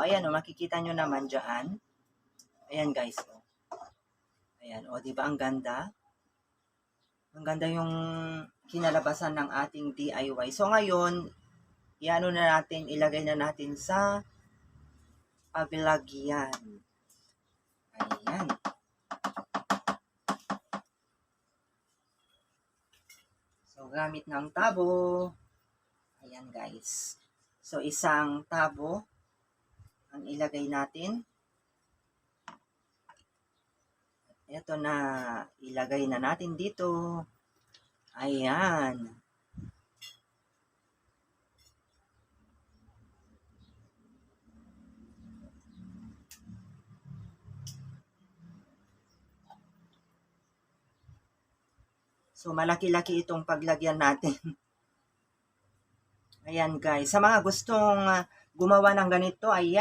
Ayan, o, makikita nyo naman dyan. Ayan, guys. O. Ayan, o, di ba ang ganda? Ang ganda yung kinalabasan ng ating DIY. So, ngayon, iano na natin, ilagay na natin sa paglagyan. Ayan. So, gamit ng tabo. Ayan, guys. So, isang tabo ang ilagay natin. Ito na, ilagay na natin dito. Ayan. So, malaki-laki itong paglagyan natin. Ayan guys, sa mga gustong ah, gumawa ng ganito, ayan.